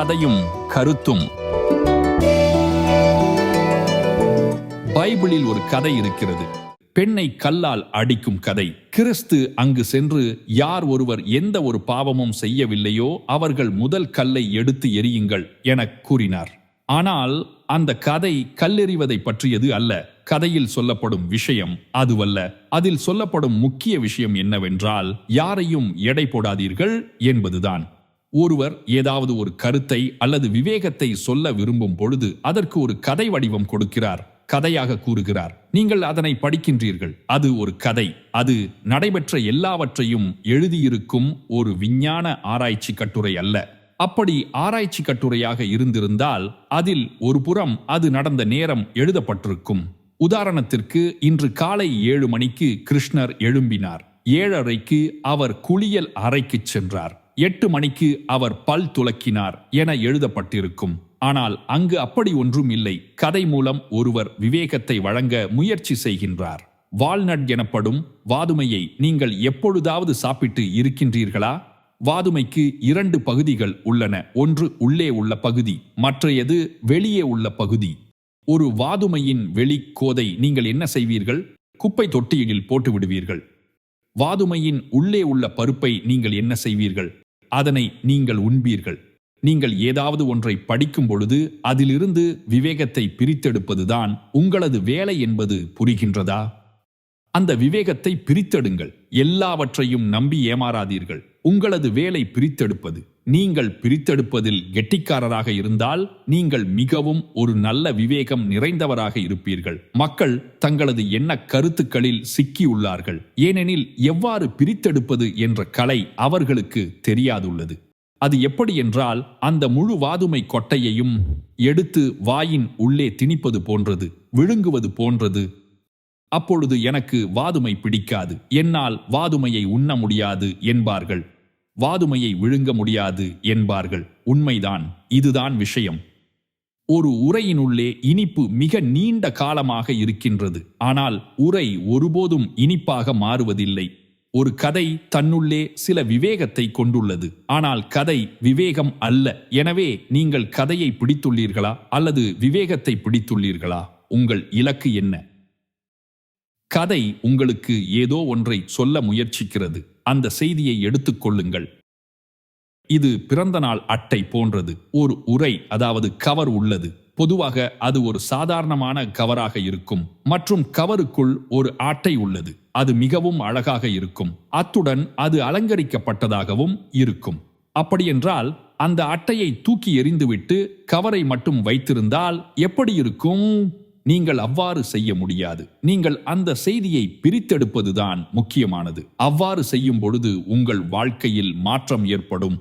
கதையும் கருத்தும். பைபிளில் ஒரு கதை இருக்கிறது. பெண்ணை கல்லால் அடிக்கும் கதை. கிறிஸ்து அங்கு சென்று யார் ஒருவர் எந்த ஒரு பாவமும் செய்யவில்லையோ அவர்கள் முதல் கல்லை எடுத்து எறியுங்கள் என கூறினார். ஆனால் அந்த கதை கல்லெறிவதை பற்றியது அல்ல. கதையில் சொல்லப்படும் விஷயம் அதுவல்ல. அதில் சொல்லப்படும் முக்கிய விஷயம் என்னவென்றால் யாரையும் எடை போடாதீர்கள் என்பதுதான். ஒருவர் ஏதாவது ஒரு கருத்தை அல்லது விவேகத்தை சொல்ல விரும்பும் பொழுது அதற்கு ஒரு கதை வடிவம் கொடுக்கிறார். கதையாக கூறுகிறார். நீங்கள் அதனை படிக்கின்றீர்கள். அது ஒரு கதை. அது நடைபெற்ற எல்லாவற்றையும் எழுதியிருக்கும் ஒரு விஞ்ஞான ஆராய்ச்சி கட்டுரை அல்ல. அப்படி ஆராய்ச்சி கட்டுரையாக இருந்திருந்தால் அதில் ஒரு புறம் அது நடந்த நேரம் எழுதப்பட்டிருக்கும். உதாரணத்திற்கு இன்று காலை ஏழு மணிக்கு கிருஷ்ணர் எழும்பினார். ஏழரைக்கு அவர் குளியல் அறைக்குச் சென்றார். எட்டு மணிக்கு அவர் பல் துலக்கினார் என எழுதப்பட்டிருக்கும். ஆனால் அங்கு அப்படி ஒன்றும் இல்லை. கதை மூலம் ஒருவர் விவேகத்தை வழங்க முயற்சி செய்கின்றார். வால்நட் எனப்படும் வாதுமையை நீங்கள் எப்பொழுதாவது சாப்பிட்டு இருக்கின்றீர்களா? வாதுமைக்கு இரண்டு பகுதிகள் உள்ளன. ஒன்று உள்ளே உள்ள பகுதி மற்றையது வெளியே உள்ள பகுதி. ஒரு வாதுமையின் வெளிக்கோதை நீங்கள் என்ன செய்வீர்கள்? குப்பை தொட்டியில் போட்டு விடுவீர்கள் வாதுமையின் உள்ளே உள்ள பருப்பை நீங்கள் என்ன செய்வீர்கள்? அதனை நீங்கள் உண்பீர்கள். நீங்கள் ஏதாவது ஒன்றை படிக்கும் பொழுது அதிலிருந்து விவேகத்தை பிரித்தெடுப்பதுதான் உங்களது வேலை என்பது புரிகின்றதா? அந்த விவேகத்தை பிரித்தெடுங்கள். எல்லாவற்றையும் நம்பி ஏமாறாதீர்கள். உங்களது வேலை பிரித்தெடுப்பது. நீங்கள் பிரித்தெடுப்பதில் கெட்டிக்காரராக இருந்தால் நீங்கள் மிகவும் ஒரு நல்ல விவேகம் நிறைந்தவராக இருப்பீர்கள். மக்கள் தங்களது எண்ண கருத்துக்களில் சிக்கியுள்ளார்கள். ஏனெனில் எவ்வாறு பிரித்தெடுப்பது என்ற கலை அவர்களுக்கு தெரியாதுள்ளது. அது எப்படி என்றால் அந்த முழு வாதுமை கொட்டையையும் எடுத்து வாயின் உள்ளே திணிப்பது போன்றது விழுங்குவது போன்றது. அப்பொழுது எனக்கு வாதுமை பிடிக்காது. என்னால் வாதுமையை உண்ண முடியாது என்பார்கள். வாதுமையை விழுங்க முடியாது என்பார்கள். உண்மைதான் இதுதான் விஷயம். ஒரு உரையினுள்ளே இனிப்பு மிக நீண்ட காலமாக இருக்கின்றது. ஆனால் உரை ஒருபோதும் இனிப்பாக மாறுவதில்லை. ஒரு கதை தன்னுள்ளே சில விவேகத்தை கொண்டுள்ளது. ஆனால் கதை விவேகம் அல்ல. எனவே நீங்கள் கதையை பிடித்துள்ளீர்களா? அல்லது விவேகத்தை பிடித்துள்ளீர்களா? உங்கள் இலக்கு என்ன? கதை உங்களுக்கு ஏதோ ஒன்றை சொல்ல முயற்சிக்கிறது. அந்த செய்தியை எடுத்துக்கொள்ளுங்கள். இது பிறந்த நாள் அட்டை போன்றது. ஒரு உரை அதாவது கவர் உள்ளது. பொதுவாக அது ஒரு சாதாரணமான கவராக இருக்கும். மற்றும் கவருக்குள் ஒரு அட்டை உள்ளது. அது மிகவும் அழகாக இருக்கும். அத்துடன் அது அலங்கரிக்கப்பட்டதாகவும் இருக்கும். அப்படியென்றால் அந்த அட்டையை தூக்கி எறிந்துவிட்டு கவரை மட்டும் வைத்திருந்தால் எப்படி இருக்கும்? நீங்கள் அவ்வாறு செய்ய முடியாது. நீங்கள் அந்த செய்தியை பிரித்தெடுப்பதுதான் முக்கியமானது. அவ்வாறு செய்யும் பொழுது உங்கள் வாழ்க்கையில் மாற்றம் ஏற்படும்.